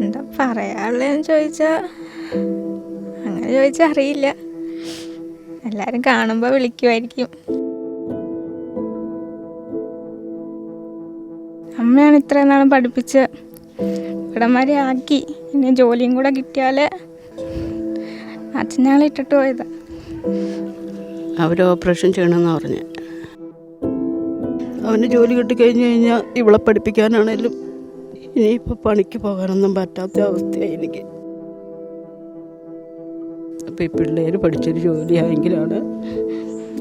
എന്താ പറയാനുള്ളതെന്ന് ചോദിച്ചാൽ അങ്ങനെ ചോദിച്ചാൽ അറിയില്ല. എല്ലാവരും കാണുമ്പോൾ വിളിക്കുമായിരിക്കും അമ്മയാണ് ഇത്രയും നാളും പഠിപ്പിച്ച് ഇവിടം ആക്കി. ഇനി ജോലിയും കൂടെ കിട്ടിയാൽ അച്ഛനാളെ ഇട്ടിട്ട് പോയതാ. അവർ ഓപ്പറേഷൻ ചെയ്യണമെന്ന് പറഞ്ഞ്. അവന് ജോലി കിട്ടിക്കഴിഞ്ഞ് കഴിഞ്ഞാൽ ഇവളെ പഠിപ്പിക്കാനാണേലും ഇനിയിപ്പോൾ പണിക്ക് പോകാനൊന്നും പറ്റാത്ത അവസ്ഥയായി എനിക്ക്. അപ്പോൾ ഈ പിള്ളേർ പഠിച്ചൊരു ജോലിയായെങ്കിലാണ്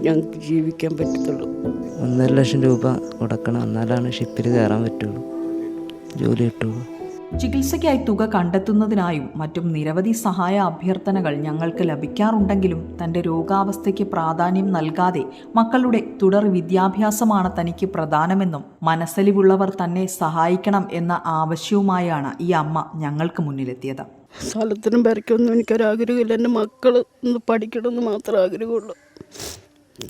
ഞങ്ങൾക്ക് ജീവിക്കാൻ പറ്റത്തുള്ളൂ. ഒന്നര ലക്ഷം രൂപ കൊടുക്കണം എന്നാലാണ് ഷിപ്പിൽ കയറാൻ പറ്റുള്ളൂ. ജോലി കിട്ടുള്ളൂ. ചികിത്സയ്ക്കായി തുക കണ്ടെത്തുന്നതിനായും മറ്റും നിരവധി സഹായ അഭ്യർത്ഥനകൾ ഞങ്ങൾക്ക് ലഭിക്കാറുണ്ടെങ്കിലും തന്റെ രോഗാവസ്ഥയ്ക്ക് പ്രാധാന്യം നൽകാതെ മക്കളുടെ തുടർ വിദ്യാഭ്യാസമാണ് തനിക്ക് പ്രധാനമെന്നും മനസ്സലിവുള്ളവർ തന്നെ സഹായിക്കണം എന്ന ആവശ്യവുമായാണ് ഈ അമ്മ ഞങ്ങൾക്ക് മുന്നിലെത്തിയത്. സ്ഥലത്തിനും പെരയ്ക്കൊന്നും എനിക്കൊരാഗ്രഹമില്ല. എന്റെ മക്കൾ ഒന്ന് പഠിക്കണമെന്ന് മാത്രമേ ആഗ്രഹമുള്ളൂ.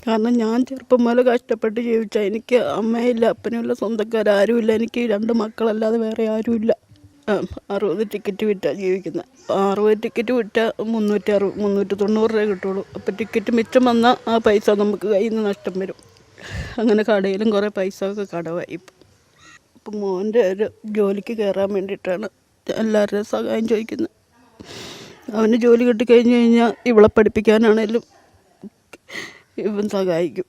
കാരണം ഞാൻ ചെറുപ്പം മുതൽ കഷ്ടപ്പെട്ട് ജീവിച്ച. എനിക്ക് അമ്മയില്ല അപ്പനുമില്ല സ്വന്തക്കാരും എനിക്ക് രണ്ട് മക്കളല്ലാതെ വേറെ ആരുമില്ല. അറുപത് ടിക്കറ്റ് വിറ്റാണ് ജീവിക്കുന്നത് അറുപത് ടിക്കറ്റ് വിറ്റാൽ മുന്നൂറ്റി അറുപത് മുന്നൂറ്റി തൊണ്ണൂറ് രൂപ കിട്ടുള്ളൂ. അപ്പോൾ ടിക്കറ്റ് മിച്ചം വന്നാൽ ആ പൈസ നമുക്ക് കയ്യിൽ നിന്ന് നഷ്ടം വരും. അങ്ങനെ കടയിലും കുറേ പൈസ ഒക്കെ കടവായി. ഇപ്പം അപ്പം മോന്റെ ഒരു ജോലിക്ക് കയറാൻ വേണ്ടിയിട്ടാണ് എല്ലാവരുടെയും സഹായം ചോദിക്കുന്നത് അവന് ജോലി കിട്ടിക്കഴിഞ്ഞ് കഴിഞ്ഞാൽ ഇവളെ പഠിപ്പിക്കാനാണേലും ഇവൻ സഹായിക്കും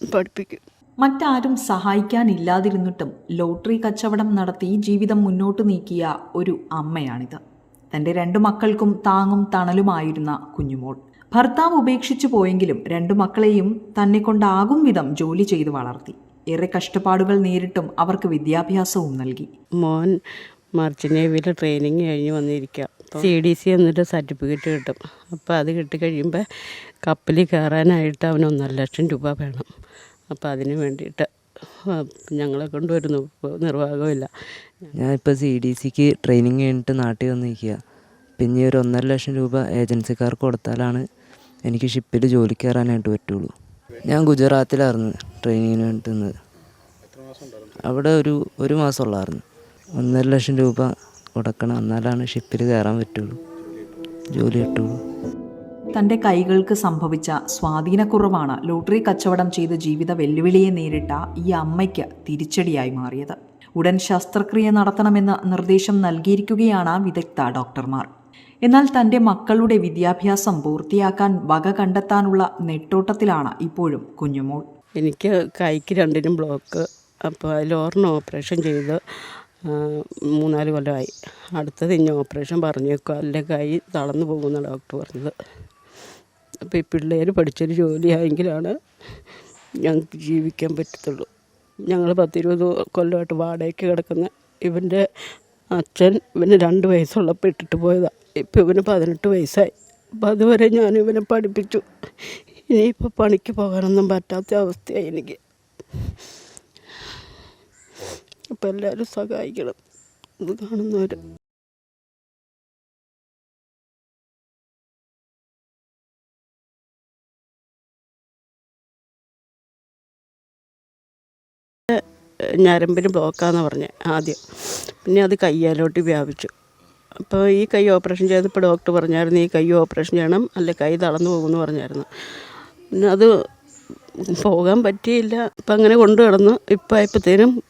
പഠിപ്പിക്കും. മറ്റാരും സഹായിക്കാനില്ലാതിരുന്നിട്ടും ലോട്ടറി കച്ചവടം നടത്തി ജീവിതം മുന്നോട്ട് നീക്കിയ ഒരു അമ്മയാണിത്. തന്റെ രണ്ടു മക്കൾക്കും താങ്ങും തണലുമായിരുന്ന കുഞ്ഞുമോൾ. ഭർത്താവ് ഉപേക്ഷിച്ചു പോയെങ്കിലും രണ്ടു മക്കളെയും തന്നെ കൊണ്ടാകും വിധം ജോലി ചെയ്ത് വളർത്തി. ഏറെ കഷ്ടപ്പാടുകൾ നേരിട്ടും അവർക്ക് വിദ്യാഭ്യാസവും നൽകി. മോൻ മാർച്ച് നേവിയിൽ ട്രെയിനിങ് കഴിഞ്ഞ് വന്നിരിക്കുക. സി ഡി സി എന്നൊരു സർട്ടിഫിക്കറ്റ് കിട്ടും. അപ്പോൾ അത് കിട്ടിക്കഴിയുമ്പോൾ കപ്പലിൽ കയറാനായിട്ട് അവന് ഒന്നര ലക്ഷം രൂപ വേണം. അപ്പോൾ അതിന് വേണ്ടിയിട്ട് ഞങ്ങളെ കൊണ്ടുവരുന്നു. നിർവാഹമില്ല ഞാനിപ്പോൾ സി ഡി സിക്ക് ട്രെയിനിങ് കഴിഞ്ഞിട്ട് നാട്ടിൽ വന്നിരിക്കുക പിന്നെ ഒരു ഒന്നര ലക്ഷം രൂപ ഏജൻസിക്കാർക്ക് കൊടുത്താലാണ് എനിക്ക് ഷിപ്പിൽ ജോലി കയറാനായിട്ട് പറ്റുള്ളൂ. ഞാൻ ഗുജറാത്തിലായിരുന്നു ട്രെയിനിങ്ങിന് വേണ്ടി നിന്നത്. അവിടെ ഒരു ഒരു മാസമുള്ളായിരുന്നു. ഒന്നര ലക്ഷം രൂപ കൊടുക്കണം എന്നാലാണ് ഷിപ്പിൽ കയറാൻ പറ്റുള്ളൂ. ജോലി കിട്ടുള്ളൂ. തന്റെ കൈകൾക്ക് സംഭവിച്ച സ്വാധീനക്കുറവാണ് ലോട്ടറി കച്ചവടം ചെയ്ത് ജീവിത വെല്ലുവിളിയെ നേരിട്ട ഈ അമ്മയ്ക്ക് തിരിച്ചടിയായി മാറിയത്. ഉടൻ ശസ്ത്രക്രിയ നടത്തണമെന്ന് നിർദ്ദേശം നൽകിയിരിക്കുകയാണ് വിദഗ്ധ ഡോക്ടർമാർ. എന്നാൽ തന്റെ മക്കളുടെ വിദ്യാഭ്യാസം പൂർത്തിയാക്കാൻ വക കണ്ടെത്താനുള്ള നെട്ടോട്ടത്തിലാണ് ഇപ്പോഴും കുഞ്ഞുമോൾ. എനിക്ക് കൈക്ക് രണ്ടിനും ബ്ലോക്ക് അപ്പോൾ ഒരെണ്ണം ഓപ്പറേഷൻ ചെയ്ത് മൂന്നാൽ കൊല്ലമായി. അടുത്തത് ഇനി ഓപ്പറേഷൻ പറഞ്ഞേക്കുക അല്ലെ കൈ തളർന്നു പോകുന്ന ഡോക്ടർ പറഞ്ഞത്. അപ്പോൾ ഈ പിള്ളേർ പഠിച്ചൊരു ജോലിയായെങ്കിലാണ് ഞങ്ങൾക്ക് ജീവിക്കാൻ പറ്റത്തുള്ളൂ. ഞങ്ങൾ പത്തിരുപത് കൊല്ലമായിട്ട് വാടകയ്ക്ക് കിടക്കുന്ന ഇവന്റെ അച്ഛൻ ഇവന് രണ്ട് വയസ്സുള്ളപ്പോൾ ഇട്ടിട്ട് പോയതാണ് ഇപ്പോൾ ഇവന് പതിനെട്ട് വയസ്സായി. അപ്പോൾ അതുവരെ ഞാൻ ഇവനെ പഠിപ്പിച്ചു. ഇനിയിപ്പോൾ പണിക്ക് പോകാനൊന്നും പറ്റാത്ത അവസ്ഥയായി എനിക്ക്. അപ്പോൾ എല്ലാവരും സഹായിക്കണം. ഇത് കാണുന്നവർ ഞരമ്പിന് ബ്ലോക്കാന്ന് പറഞ്ഞ് ആദ്യം. പിന്നെ അത് കയ്യാലോട്ട് വ്യാപിച്ചു. അപ്പോൾ ഈ കൈ ഓപ്പറേഷൻ ചെയ്തപ്പോൾ ഡോക്ടർ പറഞ്ഞായിരുന്നു ഈ കൈ ഓപ്പറേഷൻ ചെയ്യണം അല്ലെ കൈ തളർന്നു പോകുമെന്ന് പറഞ്ഞായിരുന്നു. പിന്നെ അത് പോകാൻ പറ്റിയില്ല. ഇപ്പം അങ്ങനെ കൊണ്ടു കിടന്നു ഇപ്പം ആയപ്പോഴത്തേനും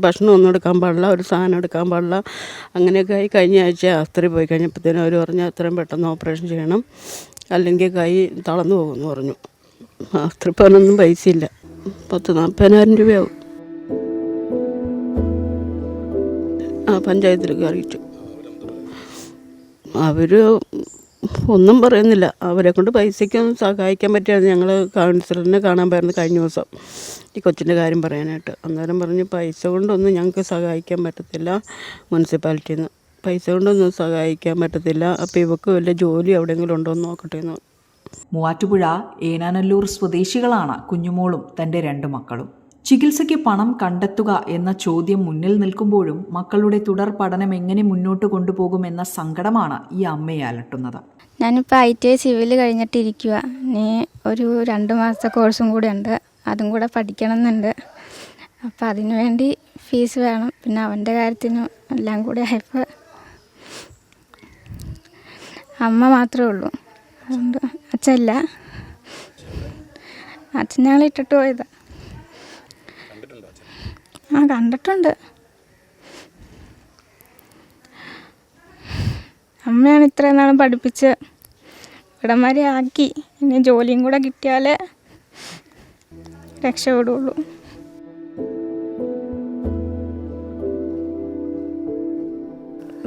ഭക്ഷണം ഒന്നും എടുക്കാൻ പാടില്ല ഒരു സാധനം എടുക്കാൻ പാടില്ല. അങ്ങനെയൊക്കെ ആയി കഴിഞ്ഞ ആഴ്ച ആസ്ത്രി പോയി കഴിഞ്ഞപ്പോഴത്തേനും അവർ പറഞ്ഞു അത്രയും പെട്ടെന്ന് ഓപ്പറേഷൻ ചെയ്യണം. അല്ലെങ്കിൽ കൈ തളർന്നു പോകുമെന്ന് പറഞ്ഞു. ആസ്ത്രി പോകാനൊന്നും പൈസയില്ല. പത്ത് നാൽപ്പതിനായിരം രൂപയാവും. പഞ്ചായത്തിലേക്ക് അറിയിച്ചു അവർ ഒന്നും പറയുന്നില്ല. അവരെ കൊണ്ട് പൈസയ്ക്കൊന്നും സഹായിക്കാൻ പറ്റിയത് ഞങ്ങൾ കൗൺസിലറിനെ കാണാൻ പോയിരുന്നു കഴിഞ്ഞ ദിവസം. ഈ കൊച്ചിന്റെ കാര്യം പറയാനായിട്ട്. അന്നേരം പറഞ്ഞു പൈസ കൊണ്ടൊന്നും ഞങ്ങൾക്ക് സഹായിക്കാൻ പറ്റത്തില്ല മുനിസിപ്പാലിറ്റിയിൽ നിന്ന് പൈസ കൊണ്ടൊന്നും സഹായിക്കാൻ പറ്റത്തില്ല. അപ്പോൾ ഇവക്ക് വല്ല ജോലി എവിടെയെങ്കിലും ഉണ്ടോ എന്ന് നോക്കട്ടെ എന്ന് മൂവാറ്റുപുഴ ഏനാനല്ലൂർ സ്വദേശികളാണ് കുഞ്ഞുമോളും തന്റെ രണ്ട് മക്കളും. ചികിത്സയ്ക്ക് പണം കണ്ടെത്തുക എന്ന ചോദ്യം മുന്നിൽ നിൽക്കുമ്പോഴും മക്കളുടെ തുടർ പഠനം എങ്ങനെ മുന്നോട്ട് കൊണ്ടുപോകും എന്ന സങ്കടമാണ് ഈ അമ്മയെ അലട്ടുന്നത്. ഞാനിപ്പോൾ ഐ ടി ഐ സിവിൽ കഴിഞ്ഞിട്ടിരിക്കുക ഇനി ഒരു രണ്ട് മാസത്തെ കോഴ്സും കൂടെ ഉണ്ട്. അതും കൂടെ പഠിക്കണം എന്നുണ്ട് അപ്പം അതിനു വേണ്ടി ഫീസ് വേണം. പിന്നെ അവന്റെ കാര്യത്തിനും എല്ലാം കൂടെ ആയപ്പോൾ അമ്മ മാത്രമേ ഉള്ളൂ. അതുകൊണ്ട് അച്ഛല്ല അച്ഛൻ ഞങ്ങൾ ഇട്ടിട്ട് പോയതാ. ആ കണ്ടിട്ടുണ്ട്. അമ്മയാണ് ഇത്രയും നാളും പഠിപ്പിച്ച് ഇവിടം ആക്കി. ഇനി ജോലിയും കൂടെ കിട്ടിയാലേ രക്ഷപ്പെടുള്ളൂ.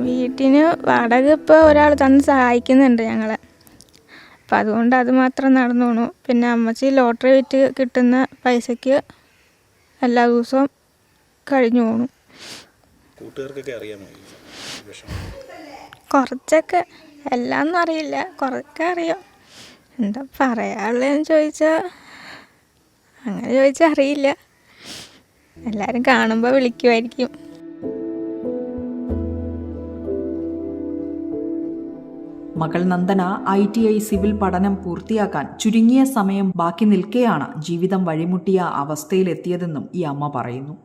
വീട്ടിന് വാടക ഇപ്പോൾ ഒരാൾ തന്ന് സഹായിക്കുന്നുണ്ട് ഞങ്ങളെ. അപ്പം അതുകൊണ്ട് അത് മാത്രം നടന്നു പോണു പിന്നെ അമ്മച്ചി ലോട്ടറി വിറ്റ് കിട്ടുന്ന പൈസയ്ക്ക് എല്ലാ ദിവസവും കഴിഞ്ഞു പോണു. കൂട്ടുകാർക്കൊക്കെ അറിയാമോ കുറച്ചൊക്കെ എല്ലാം ഒന്നും അറിയില്ല. കുറച്ചൊക്കെ അറിയാം. എന്താ പറയാനുള്ളതെന്ന് ചോദിച്ചാൽ അങ്ങനെ ചോദിച്ചാൽ അറിയില്ല. എല്ലാവരും കാണുമ്പോൾ വിളിക്കുമായിരിക്കും മകൾ Nandana I T I civil പഠനം പൂർത്തിയാക്കാൻ ചുരുങ്ങിയ സമയം ബാക്കി നിൽക്കെയാണ് ജീവിതം വഴിമുട്ടിയ അവസ്ഥയിലെത്തിയതെന്നും ഈ അമ്മ പറയുന്നു.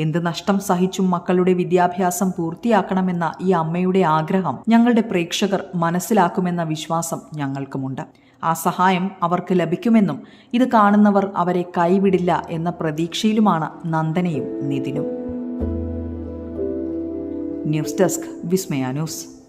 എന്ത് നഷ്ടം സഹിച്ചും മക്കളുടെ വിദ്യാഭ്യാസം പൂർത്തിയാക്കണമെന്ന ഈ അമ്മയുടെ ആഗ്രഹം ഞങ്ങളുടെ പ്രേക്ഷകർ മനസ്സിലാക്കുമെന്ന വിശ്വാസം ഞങ്ങൾക്കുമുണ്ട്. ആ സഹായം അവർക്ക് ലഭിക്കുമെന്നും ഇത് കാണുന്നവർ അവരെ കൈവിടില്ല എന്ന പ്രതീക്ഷയിലുമാണ് നന്ദനയും നിതിനും. News desk Vismaya news.